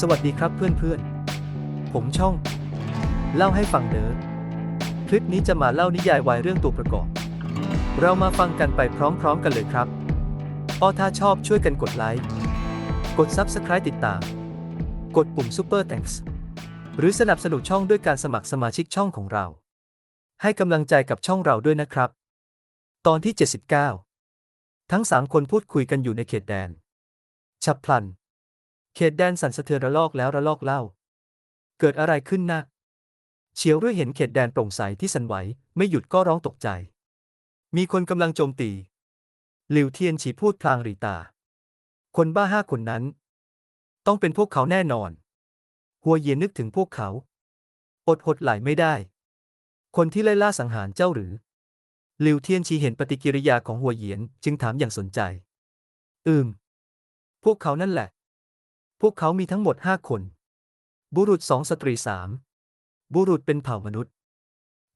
สวัสดีครับเพื่อนๆ ผมช่อง เล่าให้ฟังเด้อคลิปนี้จะมาเล่านิยายวายเรื่องตัวประกอบ เรามาฟังกันไปพร้อมๆกันเลยครับอ้อถ้าชอบช่วยกันกดไลค์ กด Subscribe ติดตาม กดปุ่ม Super Thanks หรือสนับสนุนช่องด้วยการสมัครสมาชิกช่องของเรา ให้กำลังใจกับช่องเราด้วยนะครับ ตอนที่ 79 ทั้งสามคนพูดคุยกันอยู่ในเขตแดน ฉับพลัน เขตแดนสั่นสะเทือนระลอกแล้วระลอกเล่า เกิดอะไรขึ้นนะ เฉียวด้วยเห็นเขตแดนโปร่งใสที่สั่นไหว ไม่หยุดก็ร้องตกใจ มีคนกำลังโจมตี หลิวเทียนฉีพูดพลางรีตา คนบ้าห้าคนนั้น ต้องเป็นพวกเขาแน่นอน หัวเยียนนึกถึงพวกเขา อดหดไหลไม่ได้ คนที่ไล่ล่าสังหารเจ้าหรือ หลิวเทียนชีเห็นปฏิกิริยาของหัวเยียนจึงถามอย่างสนใจ อืม พวกเขานั่นแหละ วกเขามีทั้งหมดห้าคน บุรุษสองสตรีสามบุรุษเป็นเผ่ามนุษย์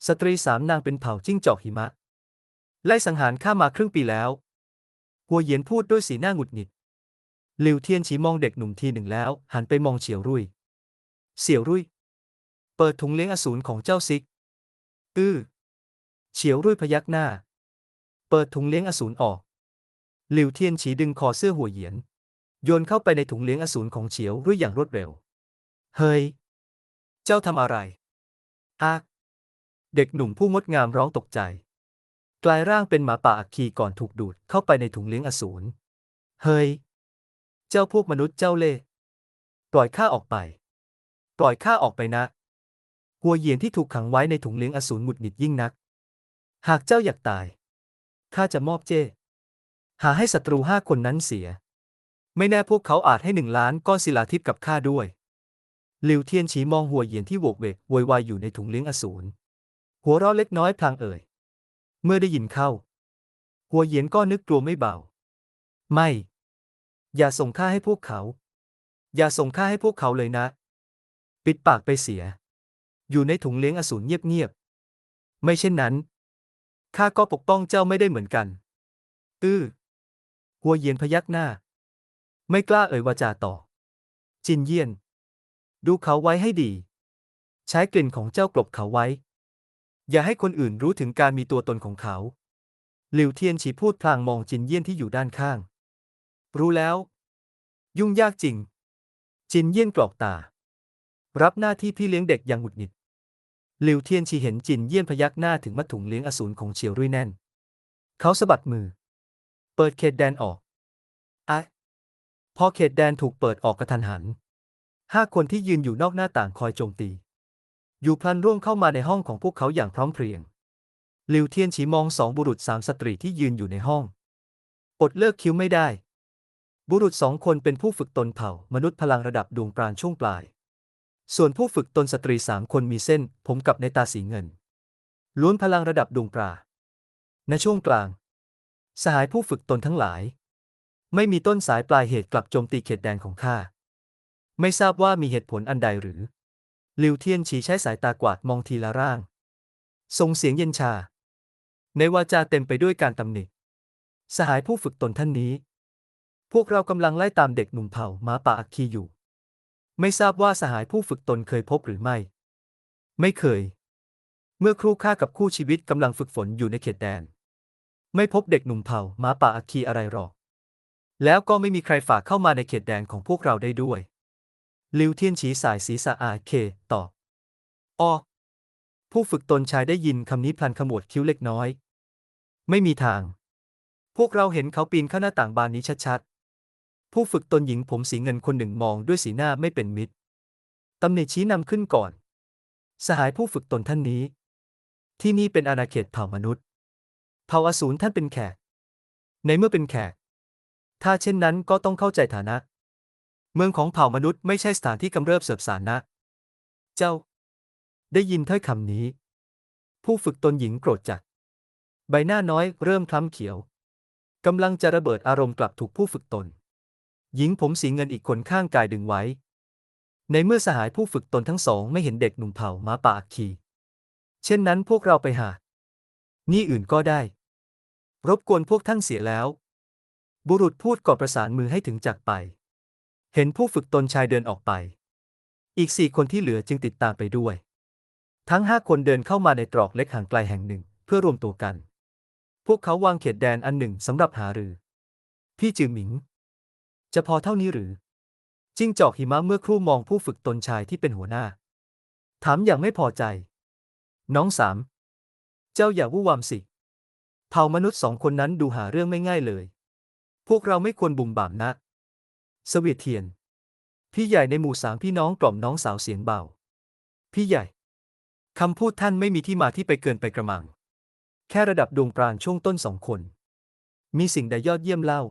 สตรีสามนางเป็นเผ่าจิ้งจอกหิมะ ไล่สังหารข้ามาครึ่งปีแล้ว หัวเหยียนพูดด้วยสีหน้าหงุดหงิดหลิวเทียนฉีมองเด็กหนุ่มทีหนึ่งแล้ว หันไปมองเฉียวรุ่ยเสี่ยวรุ่ย เปิดถุงเลี้ยงอสูรของเจ้าซิก อื้อ เฉียวรุ่ยพยักหน้า เปิดถุงเลี้ยงอสูรออก หลิวเทียนฉีดึงคอเสื้อหัวเหยียน โยนเข้าไปในถุงเลี้ยงอสูรของเฉียวรุ่ยอย่างรวดเร็ว เฮ้ย เจ้าทำอะไรอากเด็กหนุ่มผู้งดงามร้องตกใจ กลายร่างเป็นหมาป่าอัคคีก่อนถูกดูดเข้าไปในถุงเลี้ยงอสูร เฮ้ย เจ้าพวกมนุษย์เจ้าเล่ห์ปล่อยข้าออกไป ปล่อยข้าออกไปนะหัวเหยียนที่ถูกขังไว้ในถุงเลี้ยงอสูรหงุดหงิดยิ่งนัก หากเจ้าอยากตาย ข้าจะมอบเจ้ หาให้ศัตรูห้าคนนั้นเสีย ไม่แน่พวกเขาอาจให้หนึ่งล้านก้อนศิลาทิพย์กับข้าด้วย หลิวเทียนฉีมองหัวเหยียนที่โวกเวกโวยวายอยู่ในถุงเลี้ยงอสูร หัวเราะเล็กน้อยพลางเอ่ย เมื่อได้ยินเข้า หัวเหยียนก็นึกกลัวไม่เบา ไม่ อย่าส่งข้าให้พวกเขา อย่าส่งข้าให้พวกเขาเลยนะ ปิดปากไปเสีย อยู่ในถุงเลี้ยงอสูรเงียบๆ ไม่เช่นนั้น ข้าก็ปกป้องเจ้าไม่ได้เหมือนกัน อื้อหัวเหยียนพยักหน้า ไม่กล้าเอ่ยวาจาต่อ จินเยี่ยน ดูเขาไว้ให้ดี ใช้กลิ่นของเจ้ากลบเขาไว้ อย่าให้คนอื่นรู้ถึงการมีตัวตนของเขาหลิวเทียนฉีพูดพลางมองจินเยี่ยนที่อยู่ด้านข้าง รู้แล้ว ยุ่งยากจริง จินเยี่ยนกรอกตา รับหน้าที่พี่เลี้ยงเด็กอย่างหงุดหงิดหลิวเทียนชีเห็นจินเยี่ยนพยักหน้าถึงมัดถุงเลี้ยงอสูรของเฉียวรุ่ยแน่น เขาสะบัดมือ เปิดเขตแดนออก พอเขตแดนถูกเปิดออกกระทันหันห้าคนที่ยืนอยู่นอกหน้าต่างคอยโจมตี อยู่พลันร่วงเข้ามาในห้องของพวกเขาอย่างพร้อมเพรียงหลิวเทียนฉีมองสองบุรุษสามสตรีที่ยืนอยู่ในห้องอดเลิกคิ้วไม่ได้ บุรุษสองคนเป็นผู้ฝึกตนเผ่ามนุษย์พลังระดับดวงปราณช่วงปลาย ส่วนผู้ฝึกตนสตรีสามคนมีเส้น ผมกับในตาสีเงิน ล้วนพลังระดับดวงปราในช่วงกลาง สหายผู้ฝึกตนทั้งหลาย ไม่มีต้นสายปลายเหตุกลับโจมตีเขตแดนของข้า ไม่ทราบว่ามีเหตุผลอันใดหรือหลิวเทียนฉีใช้สายตากวาดมองทีละร่างส่งเสียงเย็นชา ในวาจาเต็มไปด้วยการตำหนิ สหายผู้ฝึกตนท่านนี้ พวกเรากำลังไล่ตามเด็กหนุ่มเผ่าม้าป่าอัคคีอยู่ ไม่ทราบว่าสหายผู้ฝึกตนเคยพบหรือไม่ ไม่เคย เมื่อครู่ข้ากับคู่ชีวิตกำลังฝึกฝนอยู่ในเขตแดน ไม่พบเด็กหนุ่มเผ่าม้าป่าอัคคีอะไรหรอก แล้วก็ไม่มีใครฝากเข้ามาในเขตแดนของพวกเราได้ด้วย ลิวเทียนฉีสายศีรษะอาเคตอบอ้อผู้ฝึกตนชายได้ยินคำนี้พลันขมวดคิ้วเล็กน้อย ไม่มีทาง พวกเราเห็นเขาปีนเข้าหน้าต่างบานนี้ชัดๆ ผู้ฝึกตนหญิงผมสีเงินคนหนึ่งมองด้วยสีหน้าไม่เป็นมิตรตำหนิชี้นำขึ้นก่อน สหายผู้ฝึกตนท่านนี้ ที่นี่เป็นอาณาเขตเผ่ามนุษย์ เผ่าอสูรท่านเป็นแขก ในเมื่อเป็นแขก ถ้าเช่นนั้นก็ต้องเข้าใจฐานะ เมืองของเผ่ามนุษย์ไม่ใช่สถานที่กำเริบเสบสารนะ เจ้า ได้ยินถ้อยคำนี้ ผู้ฝึกตนหญิงโกรธจัด ใบหน้าน้อยเริ่มคล้ำเขียวกำลังจะระเบิดอารมณ์กลับถูกผู้ฝึกตน หญิงผมสีเงินอีกคนข้างกายดึงไว้ ในเมื่อสหายผู้ฝึกตนทั้งสองไม่เห็นเด็กหนุ่มเผ่ามาป่าอัคคีเช่นนั้นพวกเราไปหา นี่อื่นก็ได้ รบกวนพวกท่านเสียแล้ว บุรุษพูดก่อนประสานมือให้ถึงจากไป เห็นผู้ฝึกตนชายเดินออกไป อีกสี่คนที่เหลือจึงติดตามไปด้วย ทั้งห้าคนเดินเข้ามาในตรอกเล็กห่างไกลแห่งหนึ่งเพื่อรวมตัวกัน พวกเขาวางเขตแดนอันหนึ่งสำหรับหารือ พี่จือหมิง จะพอเท่านี้หรือ จิ้งจอกหิมะเมื่อครู่มองผู้ฝึกตนชายที่เป็นหัวหน้า ถามอย่างไม่พอใจ น้องสาม เจ้าอย่าวู่วามสิ เผ่ามนุษย์สองคนนั้นดูหาเรื่องไม่ง่ายเลย พวกเราไม่ควรบุ่มบ่ามนะสวีเทียน พี่ใหญ่ในหมู่สามพี่น้องกล่อมน้องสาวเสียงเบา พี่ใหญ่ คำพูดท่านไม่มีที่มาที่ไปเกินไปกระมัง แค่ระดับดวงปราณช่วงต้นสองคน มีสิ่งใดยอดเยี่ยมเล่า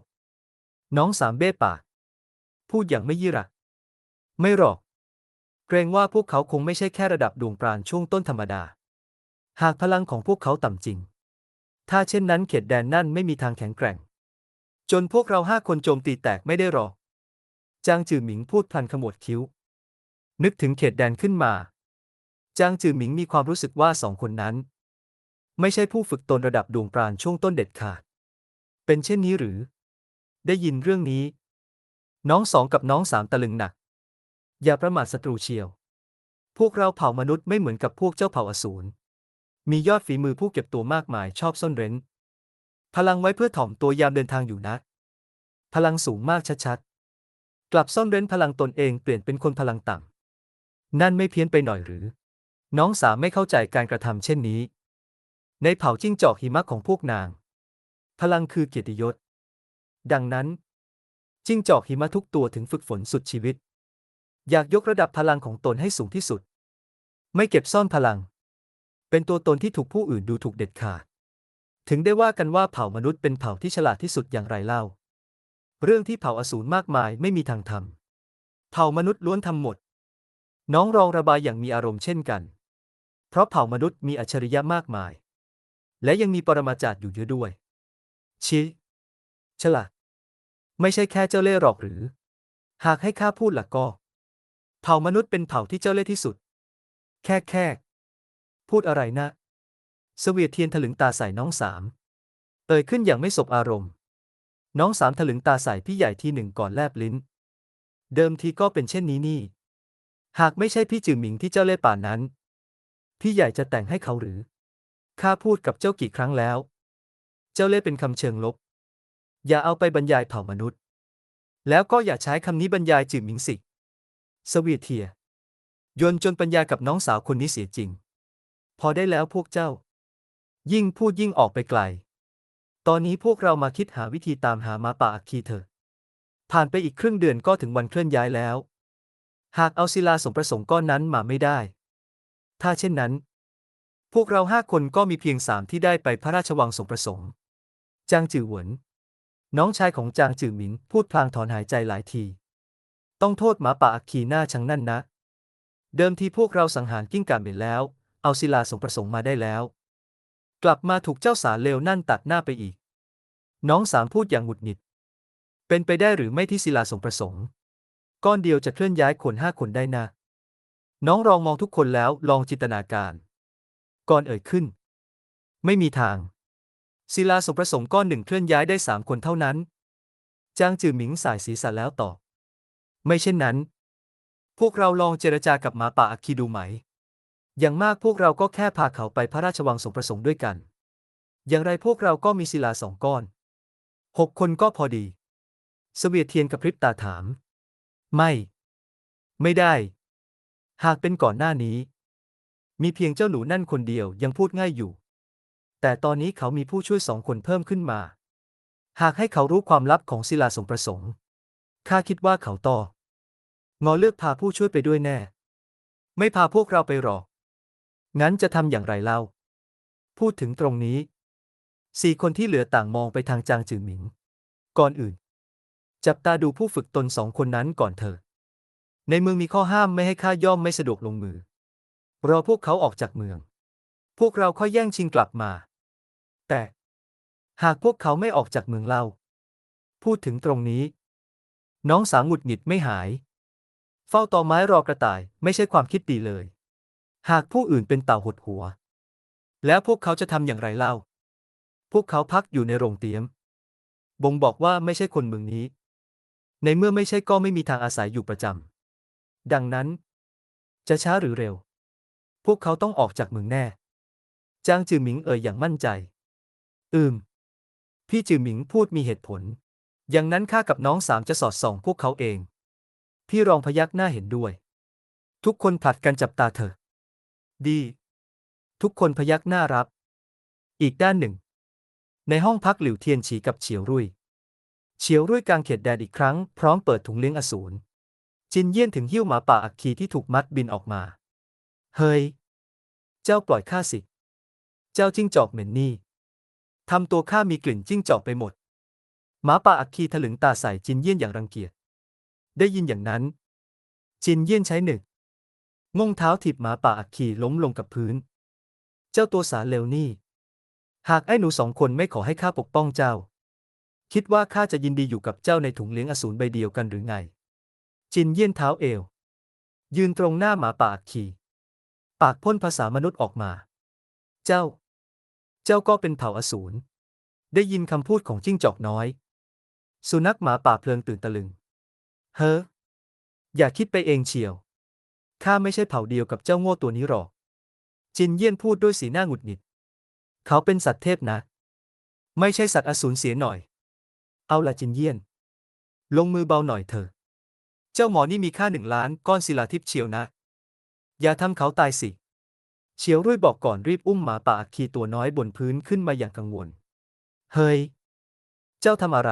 น้องสามเบ้ปาก พูดอย่างไม่ยี่ระ ไม่หรอก เกรงว่าพวกเขาคงไม่ใช่แค่ระดับดวงปราณช่วงต้นธรรมดา หากพลังของพวกเขาต่ำจริง ถ้าเช่นนั้นเขตแดนนั่นไม่มีทางแข็งแกร่ง จนพวกเราห้าคนโจมตีแตกไม่ได้หรอกจางจือหมิงพูดพลันขมวดคิ้ว นึกถึงเขตแดนขึ้นมา จางจือหมิงมีความรู้สึกว่าสองคนนั้น ไม่ใช่ผู้ฝึกตนระดับดวงปราณช่วงต้นเด็ดขาด เป็นเช่นนี้หรือ ได้ยินเรื่องนี้ น้องสองกับน้องสามตะลึงหนัก อย่าประมาทศัตรูเชียว พวกเราเผ่ามนุษย์ไม่เหมือนกับพวกเจ้าเผ่าอสูรมียอดฝีมือผู้เก็บตัวมากมายชอบซ่อนเร้น พลังไว้เพื่อถ่อมตัวยามเดินทางอยู่นะ พลังสูงมากชัดๆ กลับซ่อนเร้นพลังตนเองเปลี่ยนเป็นคนพลังต่ำ นั่นไม่เพี้ยนไปหน่อยหรือ น้องสามไม่เข้าใจการกระทำเช่นนี้ ในเผ่าจิ้งจอกหิมะของพวกนาง พลังคือเกียรติยศ ดังนั้น จิ้งจอกหิมะทุกตัวถึงฝึกฝนสุดชีวิต อยากยกระดับพลังของตนให้สูงที่สุด ไม่เก็บซ่อนพลัง เป็นตัวตนที่ถูกผู้อื่นดูถูกเด็ดขาด ถึงได้ว่ากันว่าเผ่ามนุษย์เป็นเผ่าที่ฉลาดที่สุดอย่างไรเล่า เรื่องที่เผ่าอสูรมากมายไม่มีทางทำเผ่ามนุษย์ล้วนทำหมด น้องรองระบายอย่างมีอารมณ์เช่นกัน เพราะเผ่ามนุษย์มีอัจฉริยะมากมาย และยังมีปรมาจารย์อยู่เยอะด้วยชิฉลาด ไม่ใช่แค่เจ้าเล่ห์หรอกหรือ หากให้ข้าพูดล่ะก็ เผ่ามนุษย์เป็นเผ่าที่เจ้าเล่ห์ที่สุด แค่แค่พูดอะไรนะ เสวียเทียนถลึงตาใส่น้องสาม เอ่ยขึ้นอย่างไม่สบอารมณ์ น้องสามถลึงตาใส่พี่ใหญ่ทีหนึ่งก่อนแลบลิ้น เดิมทีก็เป็นเช่นนี้นี่ หากไม่ใช่พี่จือหมิงที่เจ้าเล่ห์ป่านนั้น พี่ใหญ่จะแต่งให้เขาหรือ ข้าพูดกับเจ้ากี่ครั้งแล้ว เจ้าเล่ห์เป็นคำเชิงลบ อย่าเอาไปบรรยายเผ่ามนุษย์ แล้วก็อย่าใช้คำนี้บรรยายจือหมิงสิสวีเทีย ยนจนปัญญากับน้องสาวคนนี้เสียจริง พอได้แล้วพวกเจ้า ยิ่งพูดยิ่งออกไปไกล ตอนนี้พวกเรามาคิดหาวิธีตามหาหมาป่าอัคคีเถอะ ผ่านไปอีกครึ่งเดือนก็ถึงวันเคลื่อนย้ายแล้ว หากเอาศิลาสมประสงค์ก้อนนั้นมาไม่ได้ ถ้าเช่นนั้น พวกเราห้าคนก็มีเพียงสามที่ได้ไปพระราชวังสมประสงค์ จางจือหวน น้องชายของจางจือหมิงพูดพลางถอนหายใจหลายที ต้องโทษหมาป่าอัคคีหน้าชังนั่นนะ เดิมทีพวกเราสังหารกิ้งก่าเบ็ดแล้ว เอาศิลาสมประสงค์มาได้แล้ว กลับมาถูกเจ้าสาเลวนั่นตัดหน้าไปอีก น้องสามพูดอย่างหงุดหงิด เป็นไปได้หรือไม่ที่ศิลาสมประสงค์ ก้อนเดียวจะเคลื่อนย้ายคนห้าคนได้นะ น้องลองมองทุกคนแล้วลองจินตนาการ ก่อนเอ่ยขึ้น ไม่มีทาง ศิลาสมประสงค์ก้อนหนึ่งเคลื่อนย้ายได้สามคนเท่านั้น จางจือหมิงสายศีรษะแล้วตอบ ไม่เช่นนั้น พวกเราลองเจรจากับหมาป่าอัคคีดูไหม อย่างมากพวกเราก็แค่พาเขาไปพระราชวังสมประสงค์ด้วยกัน อย่างไรพวกเราก็มีศิลาสองก้อนหกคนก็พอดี เสวียเทียนกับพริบตาถาม ไม่ ไม่ได้ หากเป็นก่อนหน้านี้ มีเพียงเจ้าหนูนั่นคนเดียวยังพูดง่ายอยู่ แต่ตอนนี้เขามีผู้ช่วยสองคนเพิ่มขึ้นมา หากให้เขารู้ความลับของศิลาสมประสงค์ข้าคิดว่าเขาต่องอเลือกพาผู้ช่วยไปด้วยแน่ ไม่พาพวกเราไปหรอก งั้นจะทำอย่างไรเล่า พูดถึงตรงนี้ สี่คนที่เหลือต่างมองไปทางจางจือหมิง ก่อนอื่น จับตาดูผู้ฝึกตนสองคนนั้นก่อนเถอะในเมืองมีข้อห้ามไม่ให้ข้าย่อมไม่สะดวกลงมือ รอพวกเขาออกจากเมือง พวกเราค่อยแย่งชิงกลับมา แต่หากพวกเขาไม่ออกจากเมืองเล่า พูดถึงตรงนี้ น้องสางหงุดหงิดไม่หาย เฝ้าตอไม้รอกระต่ายไม่ใช่ความคิดดีเลย หากผู้อื่นเป็นเต่าหดหัว แล้วพวกเขาจะทำอย่างไรเล่า พวกเขาพักอยู่ในโรงเตี๊ยม บ่งบอกว่าไม่ใช่คนเมืองนี้ ในเมื่อไม่ใช่ก็ไม่มีทางอาศัยอยู่ประจำ ดังนั้น จะช้าหรือเร็ว พวกเขาต้องออกจากเมืองแน่ จางจือหมิงเอ่ยอย่างมั่นใจ อืม พี่จือหมิงพูดมีเหตุผล อย่างนั้นข้ากับน้องสามจะสอดส่องพวกเขาเอง พี่รองพยักหน้าเห็นด้วย ทุกคนผลัดกันจับตาเธอ ดี ทุกคนพยักหน้ารับ อีกด้านหนึ่ง ในห้องพักหลิวเทียนฉีกับเฉียวรุ่ย เฉียวรุ่ยกางเขตแดนอีกครั้ง พร้อมเปิดถุงเลี้ยงอสูร จินเยี่ยนถึงหิ้วหมาป่าอัคคีที่ถูกมัดบินออกมา เฮ้ย เจ้าปล่อยข้าสิ เจ้าจิ้งจอกเหม็นนี่ทำตัวข้ามีกลิ่นจิ้งจอกไปหมด หมาป่าอัคคีถลึงตาใส่จินเยี่ยนอย่างรังเกียจ ได้ยินอย่างนั้น จินเยี่ยนใช้หนึ่ง ง่งเท้าถีบหมาป่าอัคคีล้มลงกับพื้น เจ้าตัวสาเลวนี่ หากไอ้หนูสองคนไม่ขอให้ข้าปกป้องเจ้า คิดว่าข้าจะยินดีอยู่กับเจ้าในถุงเลี้ยงอสูรใบเดียวกันหรือไง จินเยี่ยนเท้าเอว ยืนตรงหน้าหมาป่าอัคคีปากพ่นภาษามนุษย์ออกมา เจ้า เจ้าก็เป็นเผ่าอสูร ได้ยินคำพูดของจิ้งจอกน้อย สุนัขหมาป่าเพลิงตื่นตะลึง เฮ้อ อย่าคิดไปเองเชียว ข้าไม่ใช่เผ่าเดียวกับเจ้าโง่ตัวนี้หรอก จินเยี่ยนพูดด้วยสีหน้าหงุดหงิด เขาเป็นสัตว์เทพนะ ไม่ใช่สัตว์อสูรเสียหน่อย เอาละจินเยี่ยน ลงมือเบาหน่อยเถอะ เจ้าหมอนี่มีค่าหนึ่งล้านก้อนศิลาทิพย์เชียวนะ อย่าทำเขาตายสิเฉียวรุ่ยบอกก่อนรีบอุ้มหมาป่าอัคคีตัวน้อยบนพื้นขึ้นมาอย่างกังวล เฮ้ย เจ้าทำอะไร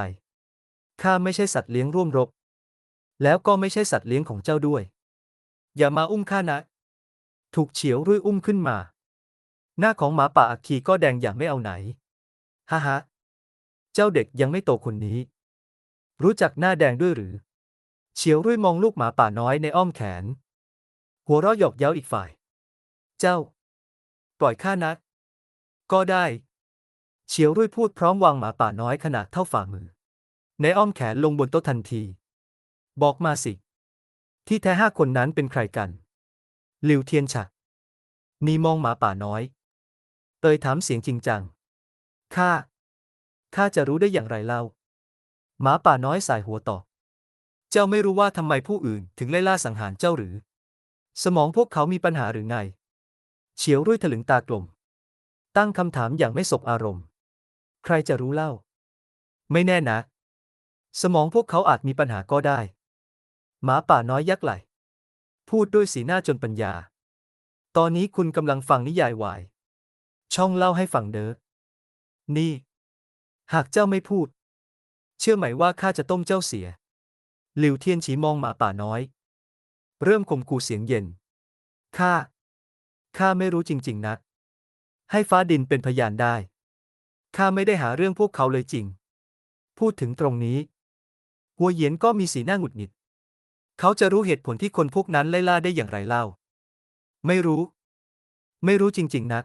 ข้าไม่ใช่สัตว์เลี้ยงร่วมรบ แล้วก็ไม่ใช่สัตว์เลี้ยงของเจ้าด้วย อย่ามาอุ้มข้านะ ถูกเฉียวรุ่ยอุ้มขึ้นมา หน้าของหมาป่าอัคคีก็แดงอย่างไม่เอาไหน ฮ่าฮะเจ้าเด็กยังไม่โตคนนี้ รู้จักหน้าแดงด้วยหรือ เฉียวรุ่ยมองลูกหมาป่าน้อยในอ้อมแขน หัวเราะหยอกเย้าอีกฝ่าย เจ้า ปล่อยข้านะ ก็ได้ เฉียวรุ่ยพูดพร้อมวางหมาป่าน้อยขนาดเท่าฝ่ามือ ในอ้อมแขนลงบนโต๊ะทันที บอกมาสิ ที่แท้ห้าคนนั้นเป็นใครกันหลิวเทียนฉะนีมองหมาป่าน้อย เตยถามเสียงจริงจัง ข้า ข้าจะรู้ได้อย่างไรเล่า หมาป่าน้อยสายหัวตอบ เจ้าไม่รู้ว่าทำไมผู้อื่นถึงไล่ล่าสังหารเจ้าหรือ สมองพวกเขามีปัญหาหรือไง เฉียวรุ่ยถลึงตากลม ตั้งคำถามอย่างไม่สบอารมณ์ ใครจะรู้เล่า ไม่แน่นะ สมองพวกเขาอาจมีปัญหาก็ได้ หมาป่าน้อยยักไหล พูดด้วยสีหน้าจนปัญญา ตอนนี้คุณกำลังฟังนิยายวาย ช่องเล่าให้ฟังเด้อ นี่ หากเจ้าไม่พูด เชื่อไหมว่าข้าจะต้มเจ้าเสีย หลิวเทียนฉีมองหมาป่าน้อย เริ่มข่มขู่เสียงเย็น ข้า ข้าไม่รู้จริง ๆนะ ให้ฟ้าดินเป็นพยานได้ ข้าไม่ได้หาเรื่องพวกเขาเลยจริง พูดถึงตรงนี้ หัวเหยียนก็มีสีหน้าหงุดหงิด เขาจะรู้เหตุผลที่คนพวกนั้นไล่ล่าได้อย่างไรเล่า ไม่รู้ ไม่รู้จริง ๆนะ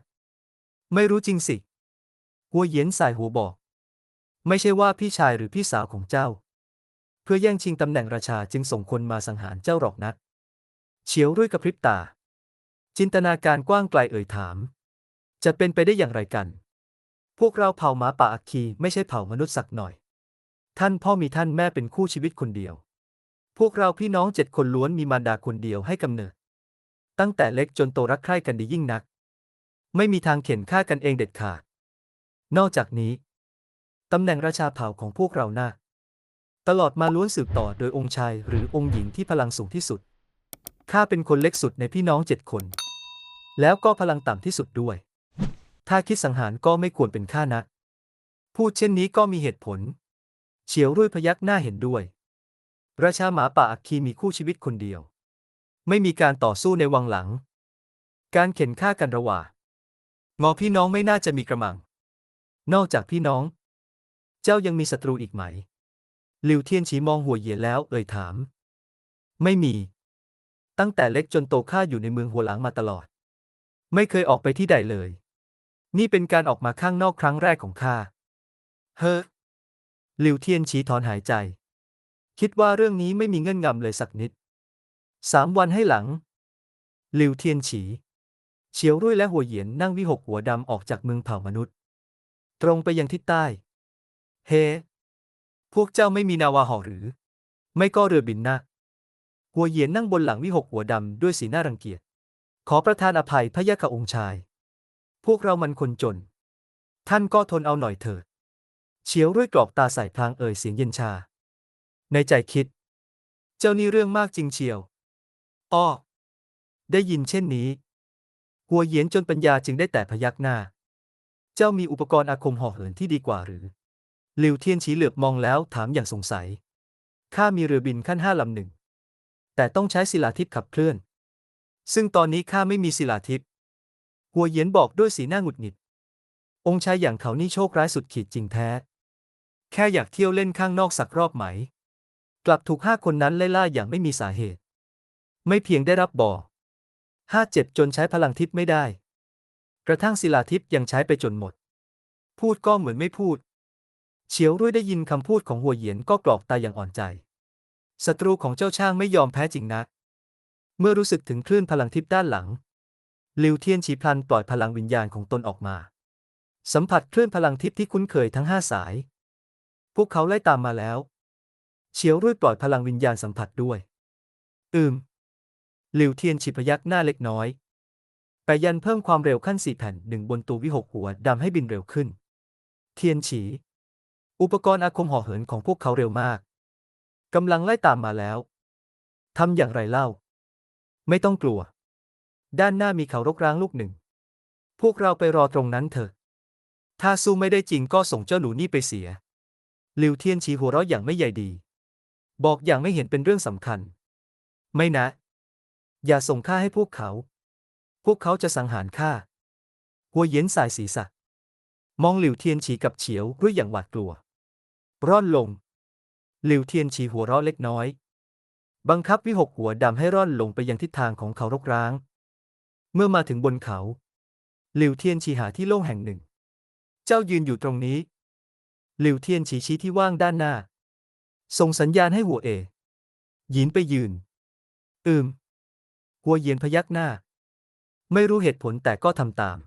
ไม่รู้จริงสิหัวเยียนสายหัวบอก ไม่ใช่ว่าพี่ชายหรือพี่สาวของเจ้า เพื่อแย่งชิงตำแหน่งราชาจึงส่งคนมาสังหารเจ้าหรอกนะเฉียวรุ่ยกระพริบตา จินตนาการกว้างไกลเอ่ยถาม จะเป็นไปได้อย่างไรกัน พวกเราเผ่าหมาป่าอัคคีไม่ใช่เผ่ามนุษย์สักหน่อย ท่านพ่อมีท่านแม่เป็นคู่ชีวิตคนเดียว พวกเราพี่น้องเจ็ดคนล้วนมีมารดาคนเดียวให้กำเนิด ตั้งแต่เล็กจนโตรักใคร่กันดียิ่งนัก ไม่มีทางเข็นฆ่ากันเองเด็ดขาด นอกจากนี้ตำแหน่งราชาเผ่าของพวกเราน่าตลอดมาล้วนสืบต่อโดยองค์ชายหรือองค์หญิงที่พลังสูงที่สุด ข้าเป็นคนเล็กสุดในพี่น้องเจ็ดคน แล้วก็พลังต่ำที่สุดด้วย ถ้าคิดสังหารก็ไม่ควรเป็นข้านะ พูดเช่นนี้ก็มีเหตุผล เฉียวรุ่ยพยักหน้าเห็นด้วย ราชาหมาป่าอัคคีมีคู่ชีวิตคนเดียว ไม่มีการต่อสู้ในวังหลัง การเข็นฆ่ากันระหว่างงอพี่น้องไม่น่าจะมีกระมัง นอกจากพี่น้อง เจ้ายังมีศัตรูอีกไหมหลิวเทียนฉีมองหัวเหยียแล้วเอ่ยถาม ไม่มี ตั้งแต่เล็กจนโตข้าอยู่ในเมืองหัวหลางมาตลอด ไม่เคยออกไปที่ใดเลย นี่เป็นการออกมาข้างนอกครั้งแรกของข้า เฮ้อหลิวเทียนฉีถอนหายใจ คิดว่าเรื่องนี้ไม่มีเงื่อนงำเลยสักนิด สามวันให้หลัง หลิวเทียนฉี เฉียวรุ่ยและหัวเหยียนนั่งวิหกหัวดำออกจากเมืองเผ่ามนุษย์ ตรงไปยังทิศใต้ เฮพวกเจ้าไม่มีนาวาหอหรือ ไม่ก็เรือบินนะหัวเหยียนนั่งบนหลังวิหกหัวดำด้วยสีหน้ารังเกียจ ขอประทานอภัยพระยะค่ะองค์ชาย พวกเรามันคนจน ท่านก็ทนเอาหน่อยเถิด เฉียวด้วยกรอกตาใส่พลางเอ่ยเสียงเย็นชา ในใจคิด เจ้านี่เรื่องมากจริงเชียว อ้อ ได้ยินเช่นนี้ หัวเหยียนจนปัญญาจึงได้แต่พยักหน้า เจ้ามีอุปกรณ์อาคมห่อเหินที่ดีกว่าหรือ หลิวเทียนฉีเหลือบมองแล้วถามอย่างสงสัย ข้ามีเรือบินขั้นห้าลำหนึ่ง แต่ต้องใช้ศิลาทิพย์ขับเคลื่อน ซึ่งตอนนี้ข้าไม่มีศิลาทิพย์หัวเหยียนบอกด้วยสีหน้าหงุดหงิด องค์ชายอย่างเขานี่โชคร้ายสุดขีดจริงแท้ แค่อยากเที่ยวเล่นข้างนอกสักรอบไหม ลับถูกห้าคนนั้นไล่ล่าอย่างไม่มีสาเหตุ ไม่เพียงได้รับบ่อห้าเจ็บจนใช้พลังทิพย์ไม่ได้ กระทั่งศิลาทิพย์ยังใช้ไปจนหมด พูดก็เหมือนไม่พูด เฉียวรุ่ยได้ยินคำพูดของหัวเหยียนก็กรอกตาอย่างอ่อนใจศัตรูของเจ้าช่างไม่ยอมแพ้จริงนัก เมื่อรู้สึกถึงคลื่นพลังทิพย์ด้านหลังลิวเทียนฉีพลันปล่อยพลังวิญญาณของตนออกมา สัมผัสคลื่นพลังทิพย์ที่คุ้นเคยทั้งห้าสาย พวกเขาไล่ตามมาแล้ว เฉียวรุ่ยปล่อยพลังวิญญาณสัมผัสด้วย อืม หลิวเทียนฉีพยักหน้าเล็กน้อย ไปยันเพิ่มความเร็วขั้นสี่แผ่นหนึ่งบนตัววิหกหัวดำให้บินเร็วขึ้น เทียนฉี อุปกรณ์อาคมห่อเหินของพวกเขาเร็วมากกำลังไล่ตามมาแล้วทำอย่างไรเล่า ไม่ต้องกลัว ด้านหน้ามีเขารกร้างลูกหนึ่ง พวกเราไปรอตรงนั้นเถอะ ถ้าสู้ไม่ได้จริงก็ส่งเจ้าหนูนี่ไปเสียหลิวเทียนฉีหัวเราะอย่างไม่ใยดี บอกอย่างไม่เห็นเป็นเรื่องสำคัญ ไม่นะ อย่าส่งข้าให้พวกเขา พวกเขาจะสังหารข้าหัวเย็นสายศีรษะ มองหลิวเทียนฉีกับเฉียวด้วยอย่างหวาดกลัว ร่อนลง หลิวเทียนฉีหัวเราะเล็กน้อย บังคับวิหกหัวดำให้ร่อนลงไปยังทิศทางของเขารกร้าง เมื่อมาถึงบนเขา หลิวเทียนฉีหาที่โล่งแห่งหนึ่ง เจ้ายืนอยู่ตรงนี้ หลิวเทียนฉีชี้ที่ว่างด้านหน้า ส่งสัญญาณให้หัวเอ หยินไปยืน อืม หัวเยียนพยักหน้า ไม่รู้เหตุผลแต่ก็ทำตาม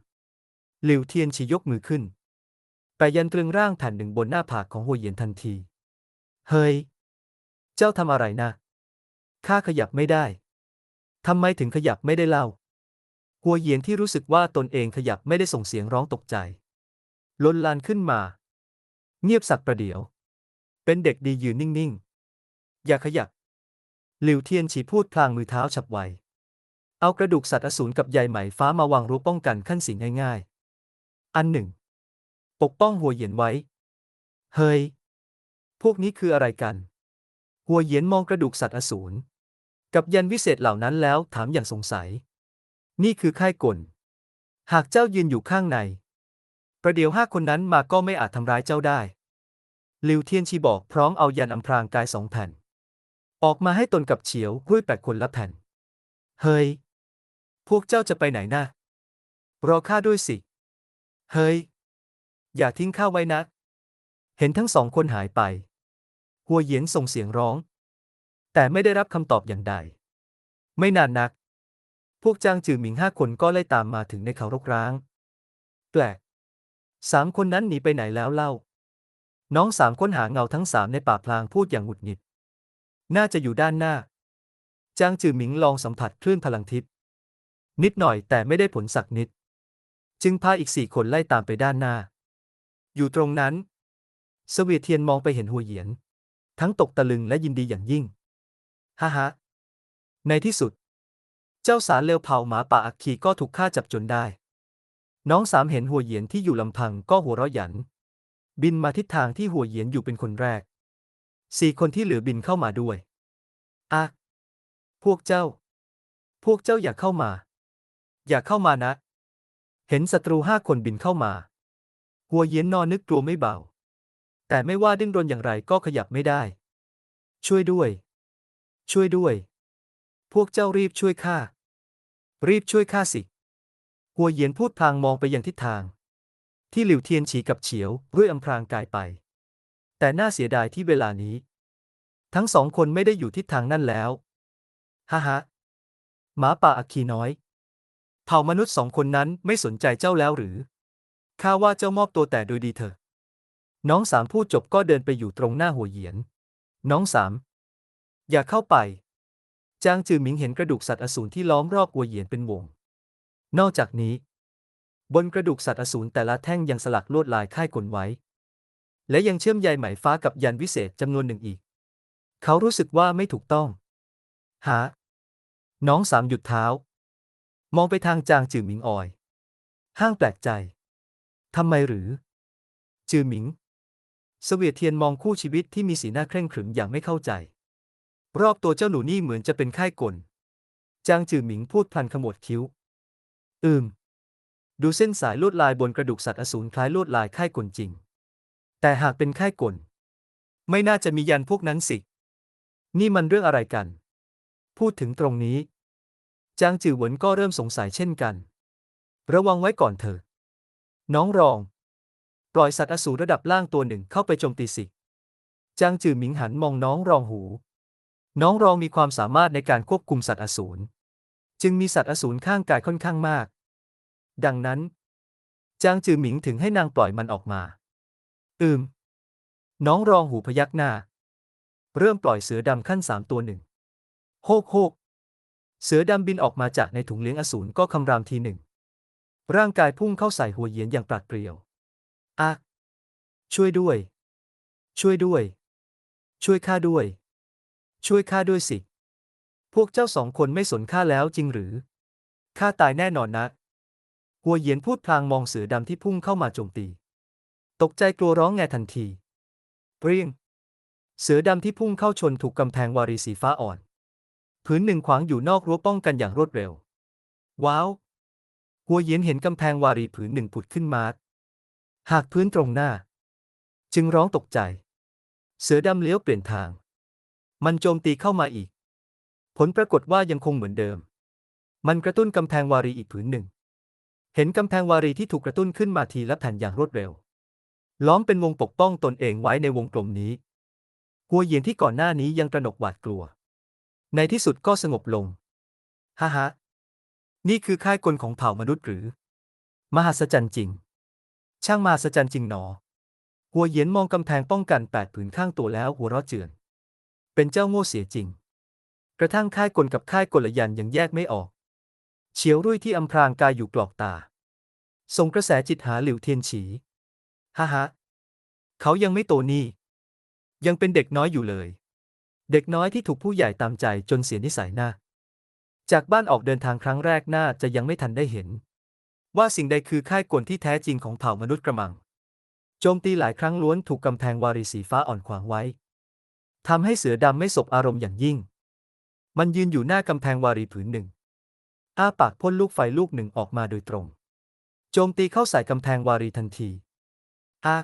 หลิวเทียนฉียกมือขึ้น ไปยันตรึงร่างแผ่นหนึ่งบนหน้าผากของหัวเยียนทันที เฮ้ย เจ้าทำอะไรนะ ข้าขยับไม่ได้ ทำไมถึงขยับไม่ได้เล่า หัวเยียนที่รู้สึกว่าตนเองขยับไม่ได้ส่งเสียงร้องตกใจลนลานขึ้นมา เงียบสักประเดี๋ยว เป็นเด็กดียืนนิ่งๆ อย่าขยับ หลิวเทียนฉีพูดพลางมือเท้าฉับไว เอากระดูกสัตว์อสูรกับใยไหมฟ้ามาวางรั้วป้องกันขั้นสิ่งง่ายๆ อันหนึ่ง ปกป้องหัวเหยียนไว้ เฮ้ย พวกนี้คืออะไรกัน หัวเหยียนมองกระดูกสัตว์อสูรกับยันวิเศษเหล่านั้นแล้วถามอย่างสงสัย นี่คือค่ายกล หากเจ้ายืนอยู่ข้างใน ประเดี๋ยวห้าคนนั้นมาก็ไม่อาจทำร้ายเจ้าได้ ลิวเทียนชีบอกพร้อมเอายันอำพรางกายสองแผ่น ออกมาให้ตนกับเฉียวรุ่ยแปดคนละแผ่น เฮ้ย พวกเจ้าจะไปไหนนะรอข้าด้วยสิ เฮ้ย อย่าทิ้งข้าไว้นะ เห็นทั้งสองคนหายไป หัวเหยียนส่งเสียงร้อง แต่ไม่ได้รับคำตอบอย่างใด ไม่นานนัก พวกจางจือหมิงห้าคนก็ไล่ตามมาถึงในเขารกร้าง แปลกสามคนนั้นหนีไปไหนแล้วเล่า น้องสามค้นหาเงาทั้งสามในป่าพลางพูดอย่างหงุดหงิด น่าจะอยู่ด้านหน้า จางจือหมิงลองสัมผัสคลื่นพลังทิพย์นิดหน่อยแต่ไม่ได้ผลสักนิด จึงพาอีกสี่คนไล่ตามไปด้านหน้า อยู่ตรงนั้นเสวียเทียนมองไปเห็นหัวเหยียน ทั้งตกตะลึงและยินดีอย่างยิ่ง ฮ่าฮ่าในที่สุด เจ้าสารเลวเผาหมาป่าอักคีก็ถูกฆ่าจับจนได้ น้องสามเห็นหัวเหยียนที่อยู่ลำพังก็หัวเราะหยัน บินมาทิศทางที่หัวเหยียนอยู่เป็นคนแรก สี่คนที่เหลือบินเข้ามาด้วยอะพวกเจ้า พวกเจ้าอย่าเข้ามา อย่าเข้ามานะ เห็นศัตรูห้าคนบินเข้ามา หัวเหยียนนอนนึกกลัวไม่เบา แต่ไม่ว่าดิ้นรนอย่างไรก็ขยับไม่ได้ ช่วยด้วย ช่วยด้วย พวกเจ้ารีบช่วยข้า รีบช่วยข้าสิ หัวเหยียนพูดพลางมองไปยังทิศทาง ที่หลิวเทียนฉีกับเฉียวรุ่ยอำพรางกายไป แต่น่าเสียดายที่เวลานี้ ทั้งสองคนไม่ได้อยู่ทิศทางนั่นแล้วฮ่าฮ่าหมาป่าอัคคีน้อย เผ่ามนุษย์สองคนนั้นไม่สนใจเจ้าแล้วหรือข้าว่าเจ้ามอบตัวแต่โดยดีเถอะ น้องสามพูดจบก็เดินไปอยู่ตรงหน้าหัวเหยียน น้องสาม อย่าเข้าไป จางจือหมิงเห็นกระดูกสัตว์อสูรที่ล้อมรอบกัวเหยียนเป็นวง นอกจากนี้ บนกระดูกสัตว์อสูรแต่ละแท่งยังสลักลวดลายค่ายกลไว้ และยังเชื่อมใยไหมฟ้ากับยันวิเศษจำนวนหนึ่งอีก เขารู้สึกว่าไม่ถูกต้อง หา น้องสามหยุดเท้า มองไปทางจางจือหมิงออย ห้างแปลกใจ ทำไมหรือ จือหมิง เสวียเทียนมองคู่ชีวิตที่มีสีหน้าเคร่งขรึมอย่างไม่เข้าใจ รอบตัวเจ้าหนูนี่เหมือนจะเป็นค่ายกล จางจือหมิงพูดพลันขมวดคิ้ว อืม ดูเส้นสายลวดลายบนกระดูกสัตว์อสูรคล้ายลวดลายค่ายกลจริง แต่หากเป็นค่ายกล ไม่น่าจะมียันพวกนั้นสิ นี่มันเรื่องอะไรกัน พูดถึงตรงนี้ จางจือเหวินก็เริ่มสงสัยเช่นกัน ระวังไว้ก่อนเถอะ น้องรอง ปล่อยสัตว์อสูรระดับล่างตัวหนึ่งเข้าไปโจมตีสิจางจือหมิงหันมองน้องรองหู น้องรองมีความสามารถในการควบคุมสัตว์อสูร จึงมีสัตว์อสูรข้างกายค่อนข้างมาก ดังนั้น จางจือหมิงถึงให้นางปล่อยมันออกมา อืม น้องรองหูพยักหน้า เริ่มปล่อยเสือดำขั้นสามตัวหนึ่ง โฮกโฮกเสือดำบินออกมาจากในถุงเลี้ยงอสูรก็คำรามทีหนึ่ง ร่างกายพุ่งเข้าใส่หัวเหยียนอย่างปราดเปรียวอะช่วยด้วย ช่วยด้วย ช่วยข้าด้วย ช่วยข้าด้วยสิ พวกเจ้าสองคนไม่สนข้าแล้วจริงหรือ ข้าตายแน่นอนนะ หัวเหยียนพูดพลางมองเสือดำที่พุ่งเข้ามาโจมตี ตกใจกลัวร้องแงทันที เปรี้ยง เสือดำที่พุ่งเข้าชนถูกกำแพงวารีสีฟ้าอ่อน พื้นหนึ่งขวางอยู่นอกรั้วป้องกันอย่างรวดเร็ว ว้าวหัวเหยียนเห็นกำแพงวารีผืนหนึ่งผุดขึ้นมาหากพื้นตรงหน้า จึงร้องตกใจ เสือดำเลี้ยวเปลี่ยนทาง มันโจมตีเข้ามาอีก ผลปรากฏว่ายังคงเหมือนเดิม มันกระตุ้นกำแพงวารีอีกผืนหนึ่ง เห็นกำแพงวารีที่ถูกกระตุ้นขึ้นมาทีละแผ่นอย่างรวดเร็ว ล้อมเป็นวงปกป้องตนเองไว้ในวงกลมนี้ กัวเหยียนที่ก่อนหน้านี้ยังตระหนกหวาดกลัว ในที่สุดก็สงบลง ฮ่าฮะ นี่คือค่ายกลของเผ่ามนุษย์หรือ มหัศจรรย์จริง ช่างมหัศจรรย์จริงหนอหัวเหยียนมองกำแพงป้องกันแปดผืนข้างตัวแล้วหัวเราะเจือน เป็นเจ้าโง่เสียจริง กระทั่งค่ายกลกับค่ายกลยันยังแยกไม่ออก เฉียวรุ่ยที่อำพรางกายอยู่กรอกตา ส่งกระแสจิตหาหลิวเทียนฉี ฮ่าฮะ เขายังไม่โตนี่ ยังเป็นเด็กน้อยอยู่เลย เด็กน้อยที่ถูกผู้ใหญ่ตามใจจนเสียนิสัยหน้า จากบ้านออกเดินทางครั้งแรกน่าจะยังไม่ทันได้เห็น ว่าสิ่งใดคือค่ายกลที่แท้จริงของเผ่ามนุษย์กระมัง โจมตีหลายครั้งล้วนถูกกำแพงวารีสีฟ้าอ่อนขวางไว้ทำให้เสือดำไม่สบอารมณ์อย่างยิ่ง มันยืนอยู่หน้ากำแพงวารีผืนหนึ่ง อ้าปากพ่นลูกไฟลูกหนึ่งออกมาโดยตรง โจมตีเข้าใส่กำแพงวารีทันทีอา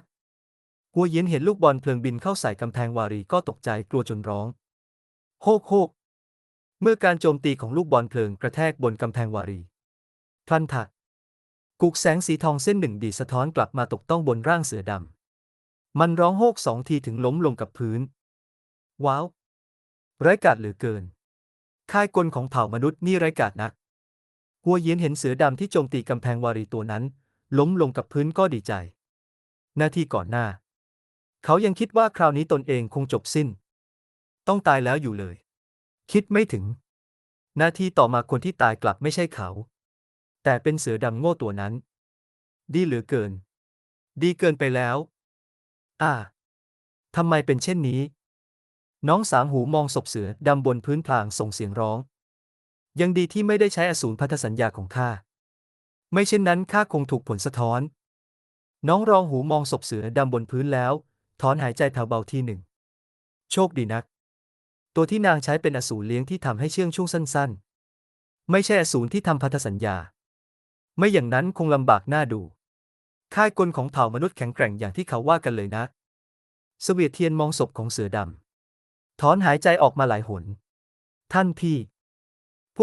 กัวเย็นเห็นลูกบอลเพลิงบินเข้าใส่กำแพงวารีก็ตกใจกลัวจนร้อง โฮกโฮกเมื่อการโจมตีของลูกบอลเพลิงกระแทกบนกำแพงวารีพลันถักกุกแสงสีทองเส้นหนึ่งดีสะท้อนกลับมาตกต้องบนร่างเสือดำ มันร้องโฮกสองทีถึงล้มลงกับพื้น ว้าว ไร้กาจเหลือเกิน ค่ายกลของเผ่ามนุษย์นี่ไร้กาจนัก หัวเย็นเห็นเสือดำที่โจมตีกำแพงวารีตัวนั้น ล้มลงกับพื้นก็ดีใจหน้าที่ก่อนหน้า เขายังคิดว่าคราวนี้ตนเองคงจบสิ้น ต้องตายแล้วอยู่เลย คิดไม่ถึงหน้าที่ต่อมาคนที่ตายกลับไม่ใช่เขา แต่เป็นเสือดำโง่ตัวนั้น ดีเหลือเกิน ดีเกินไปแล้ว อ่าทำไมเป็นเช่นนี้ น้องสางหูมองศพเสือดำบนพื้นพลางส่งเสียงร้อง ยังดีที่ไม่ได้ใช้อสูรพันธสัญญาของข้า ไม่เช่นนั้นข้าคงถูกผลสะท้อน น้องรองหูมองศพเสือดำบนพื้นแล้ว ถอนหายใจแผ่วเบาทีหนึ่ง โชคดีนัก ตัวที่นางใช้เป็นอสูรเลี้ยงที่ทำให้เชื่องช่วงสั้น ๆ ไม่ใช่อสูรที่ทำพันธสัญญา ไม่อย่างนั้นคงลำบากหน้าดู ค่ายกลของเผ่ามนุษย์แข็งแกร่งอย่างที่เขาว่ากันเลยนะเสวียเทียนมองศพของเสือดำถอนหายใจออกมาหลายหน ท่านพี่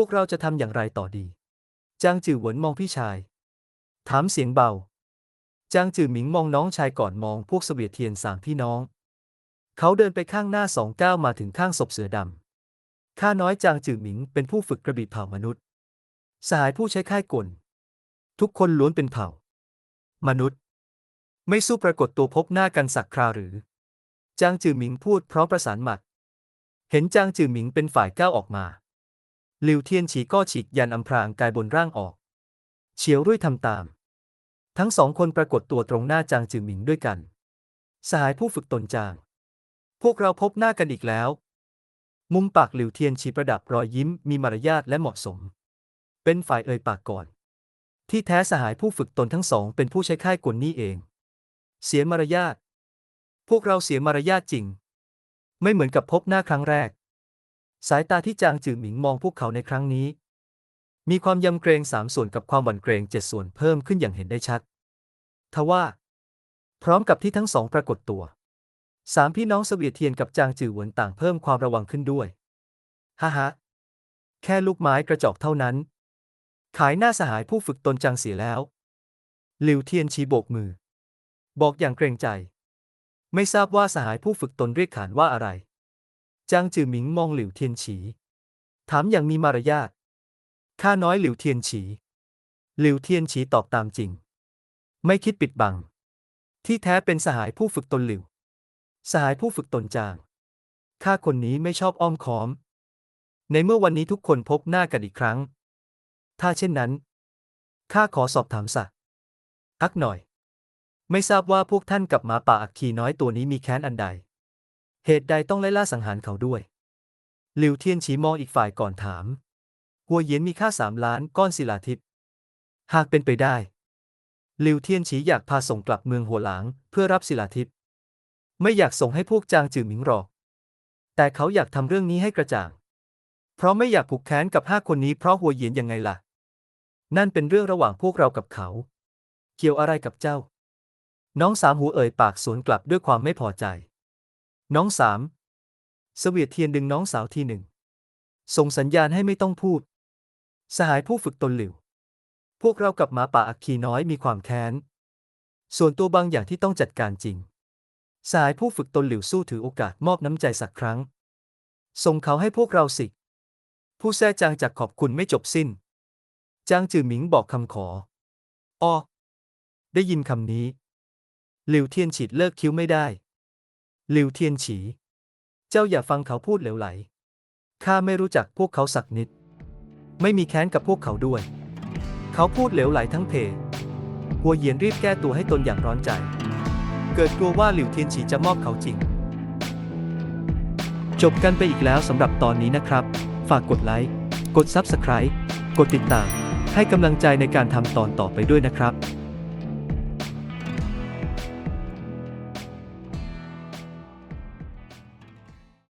พวกเราจะทำอย่างไรต่อดี จางจือหวนมองพี่ชาย ถามเสียงเบา จางจือหมิงมองน้องชายก่อนมองพวกเสวียเทียนสามพี่น้อง เขาเดินไปข้างหน้าสองก้าวมาถึงข้างศพเสือดำ ข้าน้อยจางจือหมิงเป็นผู้ฝึกกระบี่เผ่ามนุษย์ สหายผู้ใช้ค่ายกล ทุกคนล้วนเป็นเผ่า มนุษย์ ไม่สู้ปรากฏตัวพบหน้ากันสักคราหรือ จางจือหมิงพูดพร้อมประสานหมัด เห็นจางจือหมิงเป็นฝ่ายก้าวออกมา ลิวเทียนฉีก็ฉีกยันอำพรางกายบนร่างออก เฉียวรุ่ยทำตาม ทั้งสองคนปรากฏตัวตรงหน้าจางจือหมิงด้วยกัน สหายผู้ฝึกตนจาง พวกเราพบหน้ากันอีกแล้ว มุมปากหลิวเทียนฉีประดับรอยยิ้มมีมารยาทและเหมาะสม เป็นฝ่ายเอ่ยปากก่อน ที่แท้สหายผู้ฝึกตนทั้งสองเป็นผู้ใช้ค่ายกลนี่เอง เสียมารยาท พวกเราเสียมารยาทจริง ไม่เหมือนกับพบหน้าครั้งแรก สายตาที่จางจือหมิงมองพวกเขาในครั้งนี้ มีความยำเกรงสามส่วนกับความหวั่นเกรงเจ็ดส่วนเพิ่มขึ้นอย่างเห็นได้ชัด ทว่า พร้อมกับที่ทั้งสองปรากฏตัวสามพี่น้องเสวียเทียนกับจางจือหวนต่างเพิ่มความระวังขึ้นด้วยฮ่าฮะแค่ลูกไม้กระจอกเท่านั้น ขายหน้าสหายผู้ฝึกตนจางเสียแล้วหลิวเทียนชี้โบกมือ บอกอย่างเกรงใจ ไม่ทราบว่าสหายผู้ฝึกตนเรียกขานว่าอะไร จางจือหมิงมองหลิวเทียนฉี ถามอย่างมีมารยาทข้าน้อยหลิวเทียนฉี หลิวเทียนฉีตอบตามจริง ไม่คิดปิดบัง ที่แท้เป็นสหายผู้ฝึกตนหลิว สหายผู้ฝึกตนจาง ข้าคนนี้ไม่ชอบอ้อมค้อม ในเมื่อวันนี้ทุกคนพบหน้ากันอีกครั้ง ถ้าเช่นนั้น ข้าขอสอบถามสักอักหน่อย ไม่ทราบว่าพวกท่านกับหมาป่าอักคีน้อยตัวนี้มีแค้นอันใด เหตุใดต้องไล่ล่าสังหารเขาด้วย หลิวเทียนฉีมองอีกฝ่ายก่อนถาม หัวเยียนมีค่าสามล้านก้อนศิลาทิพย์หากเป็นไปได้ หลิวเทียนฉีอยากพาส่งกลับเมืองหัวหลางเพื่อรับศิลาทิพย์ไม่อยากส่งให้พวกจางจื่อหมิงหรอก แต่เขาอยากทำเรื่องนี้ให้กระจ่าง เพราะไม่อยากผูกแค้นกับห้าคนนี้เพราะหัวเยียนยังไงล่ะ นั่นเป็นเรื่องระหว่างพวกเรากับเขา เกี่ยวอะไรกับเจ้า น้องสามหูเอ่ยปากสวนกลับด้วยความไม่พอใจ น้องสาม เสวียดเทียนดึงน้องสาวทีหนึ่ง ส่งสัญญาณให้ไม่ต้องพูด สหายผู้ฝึกตนหลิว พวกเรากับหมาป่าอักคีน้อยมีความแค้น ส่วนตัวบางอย่างที่ต้องจัดการจริง สหายผู้ฝึกตนหลิวสู้ถือโอกาสมอบน้ำใจสักครั้ง ส่งเขาให้พวกเราสิ ผู้แท้จางจากขอบคุณไม่จบสิ้น จางจือหมิงบอกคำขอ อ้อ ได้ยินคำนี้ หลิวเทียนฉีดเลิกคิ้วไม่ได้ หลิวเทียนฉี เจ้าอย่าฟังเขาพูดเหลวไหล ข้าไม่รู้จักพวกเขาสักนิด ไม่มีแค้นกับพวกเขาด้วย เขาพูดเหลวไหลทั้งเพหัวเหยียนรีบแก้ตัวให้ตนอย่างร้อนใจ เกิดกลัวว่าหลิวเทียนฉีจะมอบเขาจริง จบกันไปอีกแล้วสำหรับตอนนี้นะครับ ฝากกดไลค์ กด Subscribe กดติดตาม ให้กำลังใจในการทำตอนต่อไปด้วยนะครับ